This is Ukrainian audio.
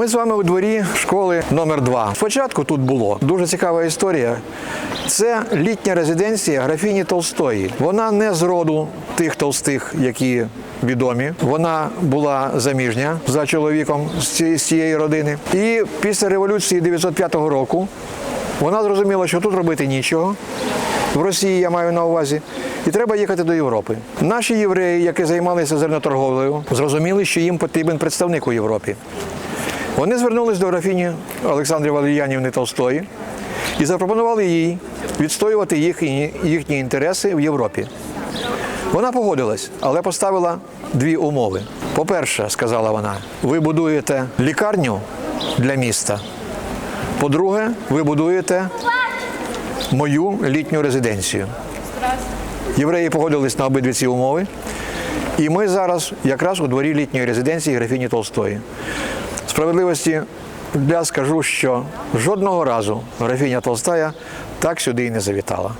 Ми з вами у дворі школи номер 2 Спочатку тут було дуже цікава історія. Це літня резиденція графіні Толстої. Вона не з роду тих толстих, які відомі. Вона була заміжня за чоловіком з цієї, родини. І після революції 905 року вона зрозуміла, що тут робити нічого. В Росії я маю на увазі, і треба їхати до Європи. Наші євреї, які займалися зерноторговлею, зрозуміли, що їм потрібен представник у Європі. Вони звернулись до графіні Олександри Валер'янівни Толстої і запропонували їй відстоювати їхні, їхні інтереси в Європі. Вона погодилась, але поставила дві умови. По-перше, сказала вона, ви будуєте лікарню для міста. По-друге, ви будуєте мою літню резиденцію. Євреї погодились на обидві ці умови. І ми зараз якраз у дворі літньої резиденції графіні Толстої. Справедливості для скажу, що жодного разу графіня Толстая так сюди і не завітала.